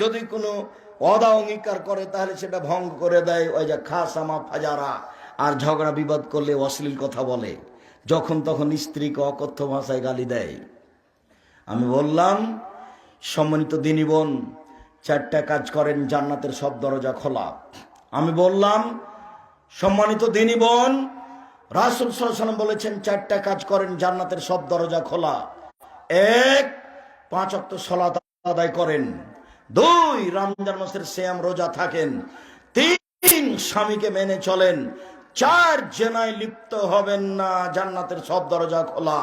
যদি কোনো অদা অঙ্গীকার করে, তাহলে সেটা ভঙ্গ করে দেয়। ওই যে খাসামা ফাজারা, আর ঝগড়া বিবাদ করলে অশ্লীল কথা বলে। যখন তখন স্ত্রীকে অকথ্য ভাষায় গালি দেয়। আমি বললাম, সম্মানিত দিনী বোন, চারটা কাজ করেন, জান্নাতের সব দরজা খোলা। আমি বললাম, সম্মানিত দিনী বোন, রাসুল সাল্লাম বলেছেন, চারটা কাজ করেন, জান্নাতের সব দরজা খোলা। এক, পাঁচ অক্ট সলাত আদায় করেন। দুই, রমজান মাসের শ্যাম রোজা থাকেন। তিন, স্বামীকে মেনে চলেন। চার, জেনায় লিপ্ত হবেন না, জান্নাতের সব দরজা খোলা।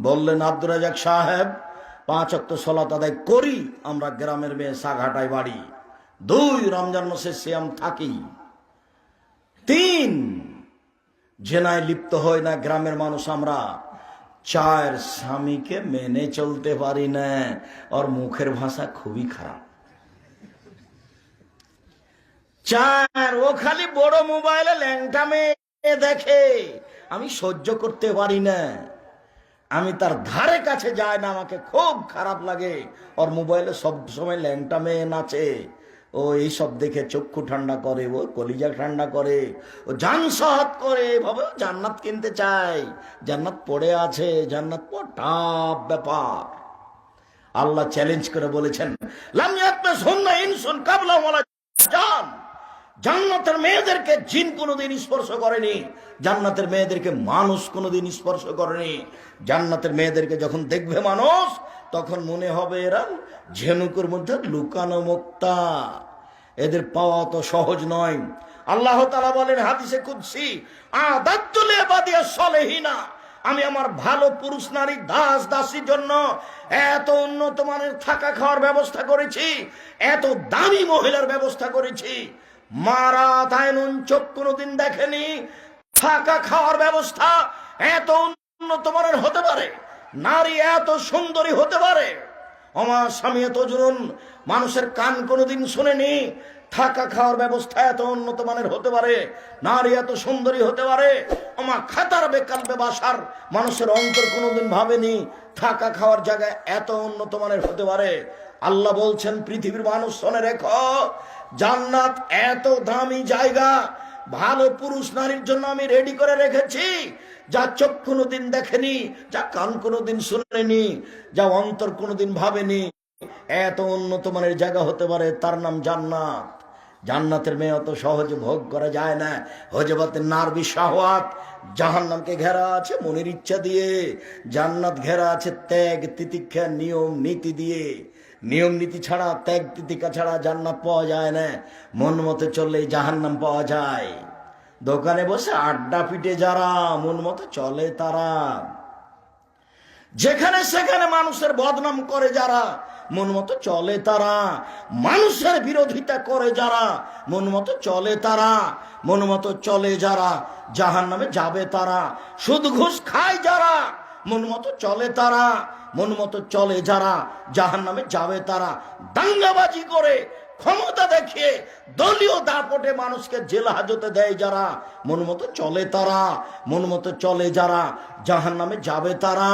বললেন, আব্দুর রাজাক সাহেব, পাঁচ অক্ট সলাত আদায় করি, আমরা গ্রামের মেয়ে সাঘাটায় বাড়ি। দুই, রমজান মাসের শ্যাম থাকি। তিন, জেনায় লিপ্ত হয় না গ্রামের মানুষ আমরা। চার স্বামীকে মেনে চলতে পারি না। ওর মুখের ভাষা খুবই খারাপ। চার, ও খালি বড় মোবাইলে ল্যাংটা মেয়ে দেখে। আমি সহ্য করতে পারি না। আমি তার ধারে কাছে যাই না, আমাকে খুব খারাপ লাগে। ওর মোবাইলে সব সময় ল্যাংটা মেয়ে নাচে। ও এইসব দেখে চক্ষু ঠান্ডা করে, ও কলিজা ঠান্ডা করে, ও জান সহাত করে ভাবে জান্নাত কিনতে চাই। জান্নাত পড়ে আছে, জান্নাত টাপ ব্যাপার। আল্লাহ চ্যালেঞ্জ করে বলেছেন জান্নাতের মেয়েদেরকে জিন কোনোদিন স্পর্শ করেনি, জান্নাতের মেয়েদেরকে মানুষ কোনোদিন স্পর্শ করেনি। জান্নাতের মেয়েদেরকে যখন দেখবে মানুষ তখন মনে হবে এরা ঝেনুকুর মধ্যে লুকানো মুক্তা। এদের পাওয়া তো সহজ নয়। আল্লাহ তালা বলেন হাদিসে কুদ্সি আদাতুলে বাদিয়া আমি আমার ভালো পুরুষ নারী দাস দাসীর জন্য এত উন্নত মানের থাকা খাওয়ার ব্যবস্থা করেছি, এত দামি মহিলার ব্যবস্থা করেছি। মারা তাইনুন চোখ কোনোদিন দেখেনি। থাকা খাওয়ার ব্যবস্থা এত উন্নত মানের হতে পারে। নারী এত সুন্দরী হতে পারে? আমার স্বামী এত জুনুন, মানুষের কান কোনোদিন শুনেনি, থাকা খাওয়ার ব্যবস্থা এত উন্নত মানের হতে পারে? নারী এত সুন্দরী হতে পারে? আমার খাতার বেকাল বাসার মানুষের অন্তর কোনোদিন ভাবেনি, থাকা খাওয়ার জায়গায় এত উন্নত মানের হতে পারে? আল্লাহ বলছেন, পৃথিবীর মানুষ শোনে রেখ, জান্নাত এত দামি জায়গা ভালো পুরুষ নারীর জন্য আমি রেডি করে রেখেছি। যা চোখ কোনোদিন দেখেনি, যা কান কোনোদিন শুনেনি, যা অন্তর কোনোদিন ভাবেনি। এত উন্নত মানের জায়গা হতে পারে, তার নাম জান্নাত। জান্নাতের মেয়ে অত সহজে ভোগ করা যায় না। হজবাতের নারবি শাহওয়াত জাহান নামকে ঘেরা আছে মনের ইচ্ছা দিয়ে। জান্নাত ঘেরা আছে ত্যাগ তিতিক্ষা নিয়ম নীতি দিয়ে। নিয়ম নীতি ছাড়া, ত্যাগ তিতিকা ছাড়া জান্নাত পাওয়া যায় না। মন মতো চললেই জাহান্নাম পাওয়া যায়। দোকানে বসে আড্ডা পিটে যারা, মন মতো চলে তারা। যেখানে সেখানে মানুষের বদনাম করে যারা, মন মতো চলে তারা। মানুষের বিরোধিতা করে যারা, মন মতো চলে তারা। মন মতো চলে যারা জাহান নামে যাবে তারা। সুদ ঘুষ খায় যারা, মন মতো চলে তারা। মন মতো চলে যারা জাহান নামে যাবে তারা। দাঙ্গাবাজি করে, ক্ষমতা দেখিয়ে, দলীয় দাপটে মানুষকে জেল হাজতে দেয় যারা, মন মতো চলে তারা। মন মতো চলে যারা জাহান নামে যাবে তারা।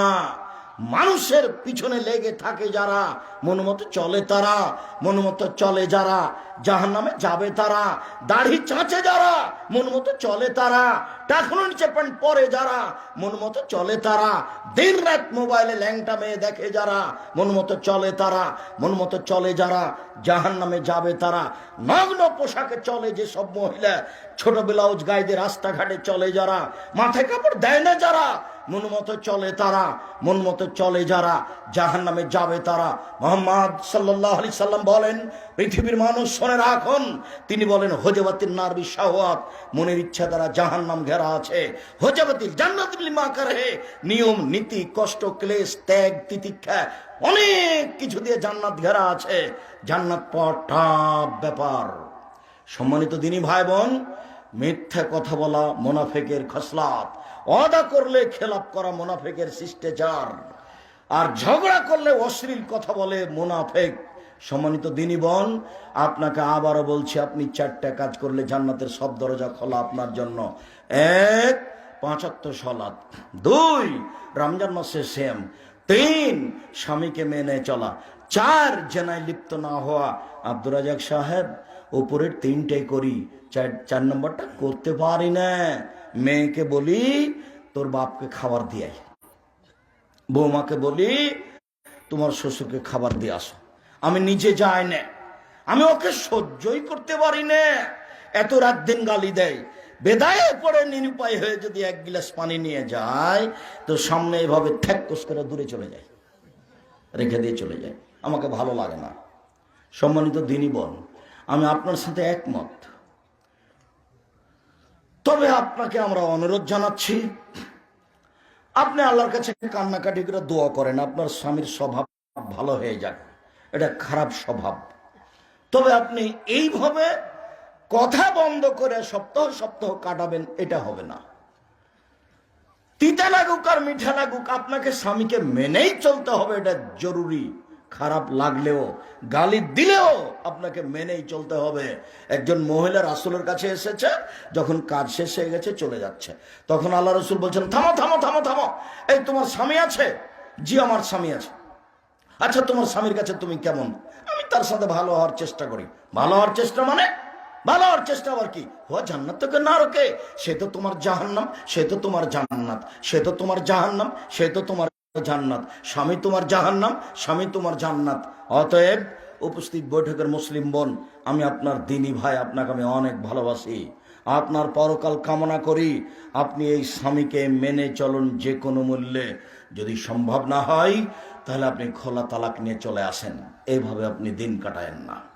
মানুষের পিছনে লেগে থাকে যারা মনমতো চলে তারা মনমতো চলে যারা জাহান নামে যাবে তারা, দাড়ি চাঁচে যারা, মন চলে তারা টাকুন নিচে প্যান্ট পরে যারা, মন চলে তারা দিন রাত মোবাইলে ল্যাংটা মেয়ে দেখে যারা মনমতো চলে তারা মনমতো চলে যারা জাহান নামে যাবে তারা, নগ্ন পোশাকে চলে যে সব মহিলা, ছোট ব্লাউজ গাইতে রাস্তাঘাটে চলে যারা, মাথায় কাপড় দেয় না যারা মন মতো চলে তারা, মন মতো চলে যারা জাহান নামে যাবে তারা। মোহাম্মদ সাল্লাহ আলি সাল্লাম বলেন, পৃথিবীর মানুষ শোনে রাখুন, তিনি বলেন হজবাতির নারবি শাহওয়াত মনের ইচ্ছা দ্বারা জাহান নাম ঘেরা আছে। হজবাতির জান্নাত মা করে নিয়ম, নীতি, কষ্ট, ক্লেশ, ত্যাগ, তিতিক্ষা, অনেক কিছু দিয়ে জান্নাত ঘেরা আছে। জান্নাত পর ব্যাপার। সম্মানিত দিনী ভাই বোন মিথ্যা কথা বলা, মোনাফেকের খসলাত অদা করলে খেলাপ করা মোনাফেকের শিষ্টাচার। আর ঝগড়া করলে অশ্লীল কথা বলে মোনাফেক। সম্মানিত দিনী বোন, আপনাকে আবারও বলছি, আপনি চারটা কাজ করলে জান্নাতের সব দরজা খোলা আপনার জন্য। এক, পাঁচাত্তর সলাদ দুই, রমজান মাসে সেম তিন, স্বামীকে মেনে চলা। চার, জেনায় লিপ্ত না হওয়া। আব্দুর রাজাক সাহেব, উপরের তিনটাই করি। চার চার নম্বরটা করতে পারি না। মেয়েকে বলি, তোর বাপকে খাবার দিয়ে আয়। বৌমাকে বলি, তোমার শ্বশুরকে খাবার দিয়ে আসো। আমি নিজে যাই না। আমি ওকে সহ্যই করতে পারি না। এত রাত দিন গালি দেয়। বেদায় পড়ে নিরুপায় হয়ে যদি এক গিলাস পানি নিয়ে যায়, তো সামনে এভাবে ঠ্যাক্কস করে দূরে চলে যায়। রেখে দিয়ে চলে যায়। আমাকে ভালো লাগে না। সম্মানিত দিনী বল আমি আপনার সাথে একমত। তবে আপনাকে আমরা অনুরোধ জানাচ্ছি, আপনি আল্লাহর কাছে কান্নাকাটি করে দোয়া করেন, আপনার স্বামীর স্বভাব ভালো হয়ে যাক, এটা খারাপ স্বভাব। তবে আপনি এইভাবে কথা বন্ধ করে সপ্তাহ সপ্তাহ কাটাবেন, এটা হবে না। তিতা লাগুক আর মিঠা লাগুক, আপনাকে স্বামীকে মেনেই চলতে হবে, এটা জরুরি। খারাপ লাগলেও, গালি দিলেও আপনাকে মেনেই চলতে হবে। একজন মহিলা রাসুলের কাছে এসেছে, যখন কাজ শেষ হয়ে গেছে চলে যাচ্ছে। তখন আল্লাহ রসুল বলছেন, থামো থামো থামো থামো। এই তোমার স্বামী আছে? জি, আমার স্বামী আছে। আচ্ছা তোমার স্বামীর কাছে তুমি কেমন? আমি তার সাথে ভালো হওয়ার চেষ্টা করি। ভালো হওয়ার চেষ্টা মানে? ভালো হওয়ার চেষ্টা আবার কি? ও জান্নাত তোকে না রোকে সে তো তোমার জাহান্নাম, সে তো তোমার জান্নাত, সে তো তোমার জাহান্নাম, সে তো তোমার জান্নাত। স্বামী তোমার জাহান্নাম, স্বামী তোমার জান্নাত। অতএব উপস্থিত বৈঠকের মুসলিম বোন, আমি আপনার দিনী ভাই, আপনাকে আমি অনেক ভালোবাসি। আপনার পরকাল কামনা করি, আপনি এই স্বামীকে মেনে চলুন যে কোনো মূল্যে। যদি সম্ভব না হয়, তাহলে আপনি খোলা তালাক নিয়ে চলে আসেন। এইভাবে আপনি দিন কাটায়েন না।